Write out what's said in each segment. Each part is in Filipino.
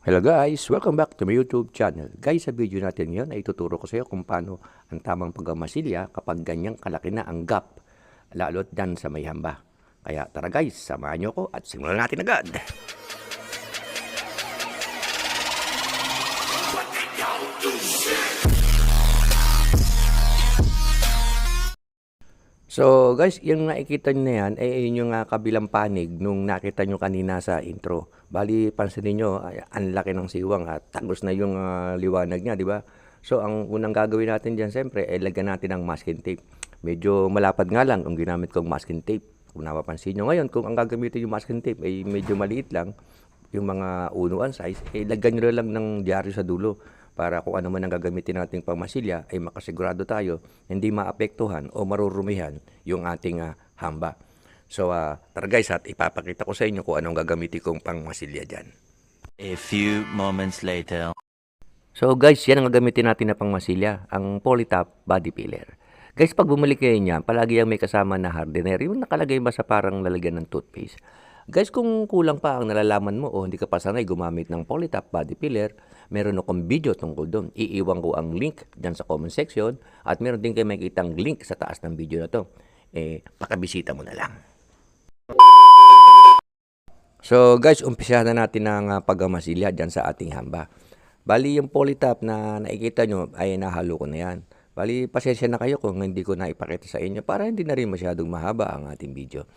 Hello guys! Welcome back to my YouTube channel. Guys, sa video natin ngayon ay ituturo ko sa iyo kung paano ang tamang pagmamasilya kapag ganyang kalaki na ang gap, lalo't dyan sa may hamba. Kaya tara guys, samahan niyo ko at simulan natin agad. So guys, yung nakikita nyo na yan, ay yun yung ah, kabilang panig nung nakita nyo kanina sa intro. Bali, pansinin nyo, ay, ang laki ng siwang at tagos na yung ah, liwanag niya, di ba? So ang unang gagawin natin dyan, siyempre, ay lagyan natin ng masking tape. Medyo malapad nga lang ang ginamit kong masking tape. Kung napapansin nyo ngayon, kung ang gagamitin yung masking tape ay medyo maliit lang, yung mga unuan size, eh lagyan nyo lang ng dyaryo sa dulo para kung ano man ang gagamitin nating pamasilya ay makasigurado tayo hindi maapektuhan o marurumihan yung ating ah, hamba. So ah, tara guys at ipapakita ko sa inyo kung anong gagamitin kong pangmasilya dyan. A few moments later. So guys, yan ang gagamitin natin na pangmasilya, ang Polytop Body Filler. Guys, pag bumili kayo niyan, palagi yung may kasama na hardener, yung nakalagay ba sa parang lalagyan ng toothpaste. Guys, kung kulang pa ang nalalaman mo o hindi ka pa sanay gumamit ng Polytop Body Filler, meron akong video tungkol doon. Iiwan ko ang link dyan sa comment section at meron din kayo makikitang link sa taas ng video na to. Eh, pakabisita mo na lang. So guys, umpisahan na natin ang uh, pagmamasilya dyan sa ating hamba. Bali yung polytop na nakikita nyo ay nahalo ko na yan. Bali pasensya na kayo kung hindi ko na ipakita sa inyo para hindi na rin masyadong mahaba ang ating video.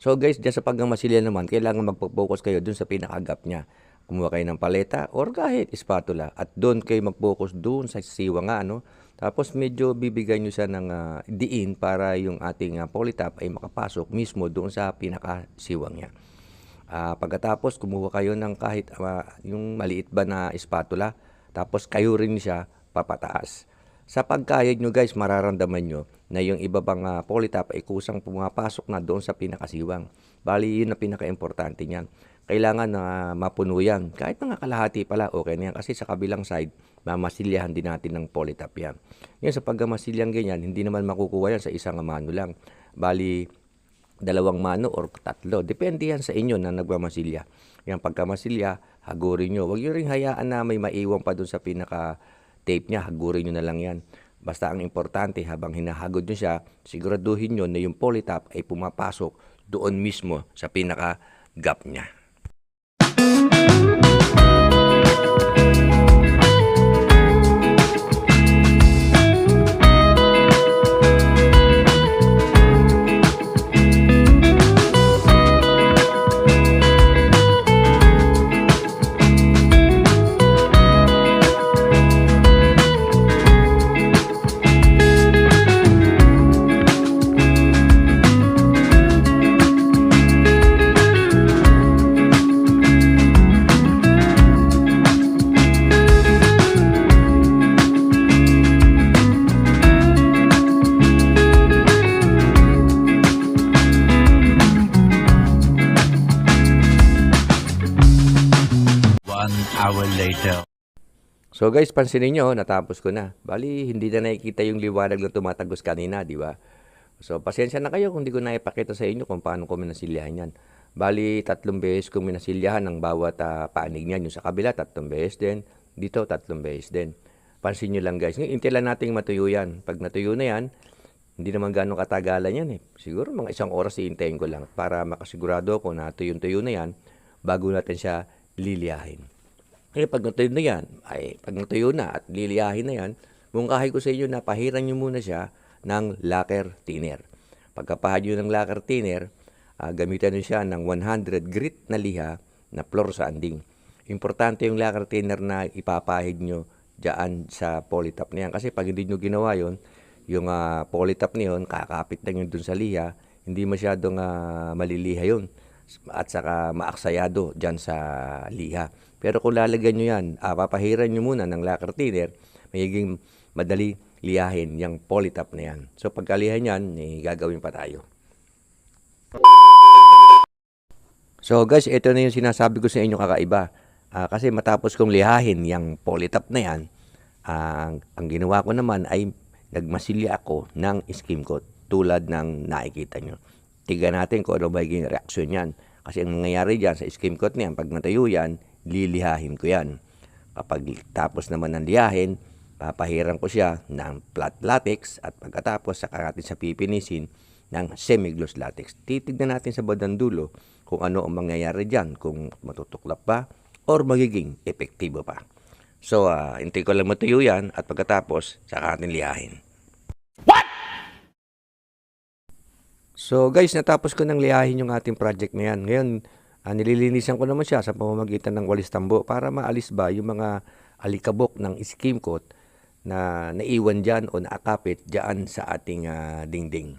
So guys, dyan sa pagmamasilya naman, kailangan magpo-focus kayo dun sa pinakagap niya. Kumuha kayo ng paleta or kahit spatula at doon kayo mag-focus doon sa siwa nga ano. Tapos medyo bibigyan nyo siya ng ah, diin para yung ating uh, polytop ay makapasok mismo doon sa pinakasiwang niya. Ah, pagkatapos kumuha kayo ng kahit ah, yung maliit ba na spatula, tapos kayo rin siya papataas. Sa pagkayod nyo guys, mararamdaman nyo na yung iba pang ah, polytop ay kusang pumapasok na doon sa pinakasiwang. Bali, yun ang pinaka-importante niyan. Kailangan na mapuno yan. Kahit mga kalahati pala, okay na yan. Kasi sa kabilang side, mamasilyahan din natin ng polytop yan. Yan sa pagmasilyang ganyan, hindi naman makukuha yan sa isang mano lang. Bali, dalawang mano or tatlo. Depende yan sa inyo na nagmamasilya. Yung pagkamasilya, hagurin nyo. Huwag nyo rin hayaan na may maiwan pa dun sa pinaka tape niya. Hagurin nyo na lang yan. Basta ang importante, habang hinahagod nyo siya, siguraduhin nyo na yung polytop ay pumapasok doon mismo sa pinaka gap niya. Later. So guys, pansinin nyo, natapos ko na. Bali, hindi na nakikita yung liwanag na tumatagos kanina, di ba? So, pasensya na kayo kung di ko na ipakita sa inyo kung paano ko minasilyahan yan. Bali, tatlong beses kong minasilyahan ang bawat ah, panig niyan. Yung sa kabila, tatlong beses din. Dito, tatlong beses din. Pansin nyo lang guys. Ngayon, intilan natin matuyo yan. Pag natuyo na yan, hindi naman gano'ng katagalan yan eh. Siguro mga isang oras iintayin ko lang para makasigurado ako na tuyong-tuyo na yan bago natin siya liliyahin. Kaya pag natuyo na yan, ay pag natuyo na at liliyahin na yan, mungkahi ko sa inyo na pahiran nyo muna siya ng lacquer thinner. Pagkapahad nyo ng lacquer thinner, ah, gamitan nyo siya ng 100 grit na liha na floor sanding. Importante yung lacquer thinner na ipapahid nyo dyan sa polytop na yan. Kasi pag hindi nyo ginawa yon yung ah, polytop na yun, kakapit lang yun dun sa liha, hindi masyadong ah, maliliha yun at saka maaksayado dyan sa liha. Pero kung lalagyan nyo yan, ah, papahiran nyo muna ng lacquer thinner, magiging madali liyahin yung polytop na yan. So pagkalihan yan, eh, gagawin pa tayo. So guys, ito na yung sinasabi ko sa inyo kakaiba. Ah, kasi matapos kong lihahin yung polytop na yan, ang, ang ginawa ko naman ay nagmasilya ako ng skim coat tulad ng nakikita nyo. Tiga natin kung ano magiging reaksyon yan. Kasi ang nangyayari dyan sa skim coat na yan, pag natuyo yan, lilihahin ko yan. Kapag tapos naman ng lihahin, papahiran ko siya ng flat latex at pagkatapos saka natin sa pipinisin ng semi-gloss latex. Titignan natin sa bandang dulo kung ano ang mangyayari dyan, kung matutuklap ba or magiging epektibo pa. So, uh, hintay ko lang matuyo yan at pagkatapos saka natin lihahin. So guys, natapos ko nang lihahin yung ating project na yan. Ngayon, ah, nililinisan ko naman siya sa pamamagitan ng walis tambo para maalis ba yung mga alikabok ng skim coat na naiwan dyan o naakapit dyan sa ating ah, dingding.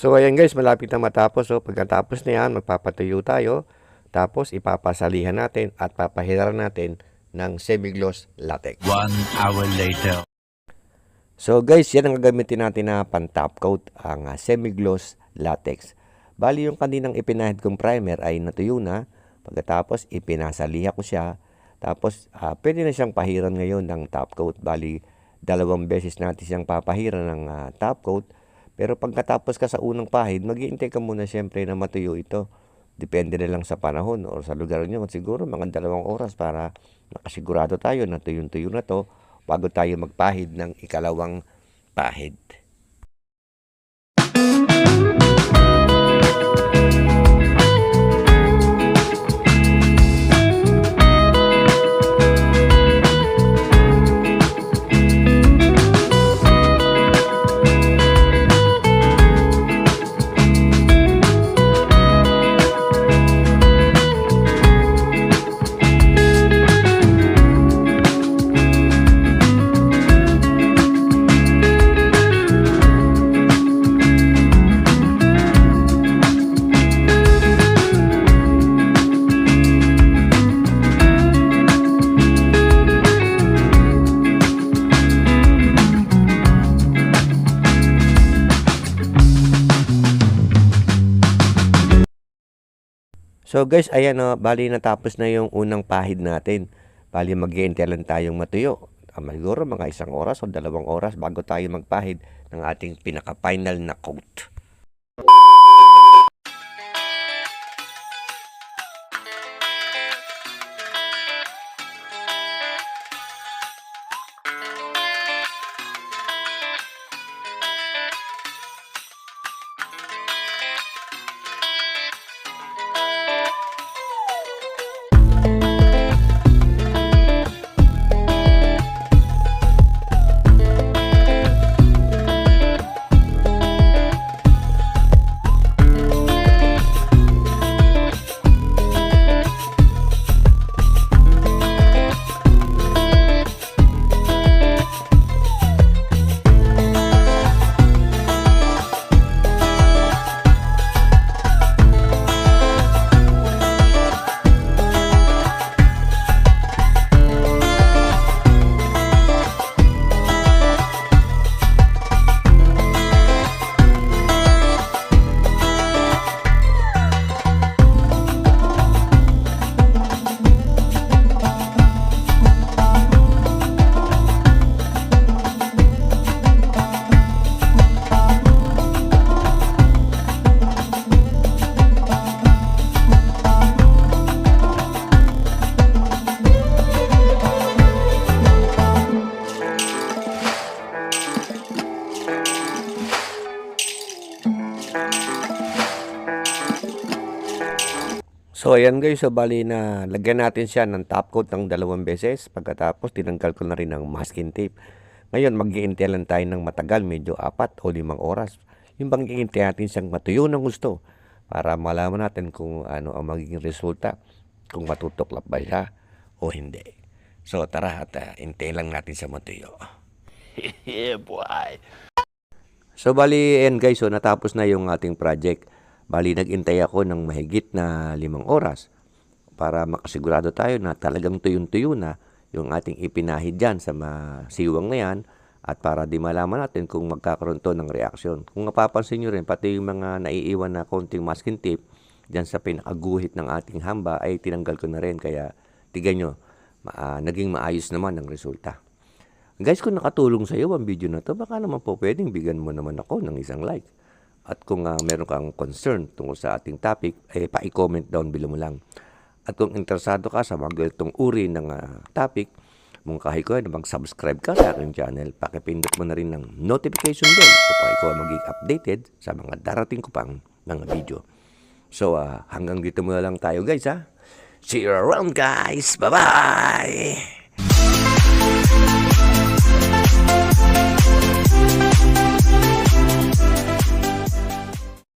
So ayan guys, malapit na matapos. So pagkatapos na yan, magpapatuyo tayo. Tapos ipapasalihan natin at papahiran natin ng semi-gloss latex. One hour later. So guys, yan ang gagamitin natin na pan-top coat, ang ah, semi-gloss latex. Bali yung kaninang ipinahid kong primer ay natuyo na. Pagkatapos ipinasaliha ko siya. Tapos ah, pwede na siyang pahiran ngayon ng top coat. Bali dalawang beses natin siyang papahiran ng ah, top coat. Pero pagkatapos ka sa unang pahid, mag-iintay ka muna siyempre na matuyo ito. Depende na lang sa panahon o sa lugar nyo. Siguro mga dalawang oras para nakasigurado tayo na tuyong-tuyo na to bago tayo magpahid ng ikalawang pahid. So guys, ayan o, bali natapos na yung unang pahid natin. Bali mag lang tayong matuyo. Ah, Siguro mga isang oras o dalawang oras bago tayo magpahid ng ating pinaka-final na coat. So, ayan guys. So, bali na lagyan natin siya ng top coat ng dalawang beses. Pagkatapos, tinanggal ko na rin ng masking tape. Ngayon, mag lang tayo ng matagal. Medyo apat o limang oras. Yung bang iintay natin siyang matuyo ng gusto. Para malaman natin kung ano ang magiging resulta. Kung matutuklap ba siya o hindi. So, tara at uh, hintayin lang natin siya matuyo. yeah, boy. So bali, and guys, so natapos na yung ating project. Bali, nagintay ako ng mahigit na limang oras para makasigurado tayo na talagang tuyong-tuyo na yung ating ipinahid dyan sa masiwang na yan at para di malaman natin kung magkakaroon to ng reaksyon. Kung mapapansin nyo rin, pati yung mga naiiwan na konting masking tape dyan sa pinakaguhit ng ating hamba ay tinanggal ko na rin. Kaya tigan nyo, ah, naging maayos naman ang resulta. Guys, kung nakatulong sa iyo ang video na to, baka naman po pwedeng bigyan mo naman ako ng isang like. At kung ah, meron kang concern tungkol sa ating topic, eh, pa-comment down below mo lang. At kung interesado ka sa mga ganitong uri ng ah, topic, mungkahi ko na mag-subscribe ka sa aking channel. Pakipindot mo na rin ng notification bell upang ikaw maging updated sa mga darating ko pang mga video. So, ah, hanggang dito muna lang tayo guys ha. See you around guys. Bye-bye!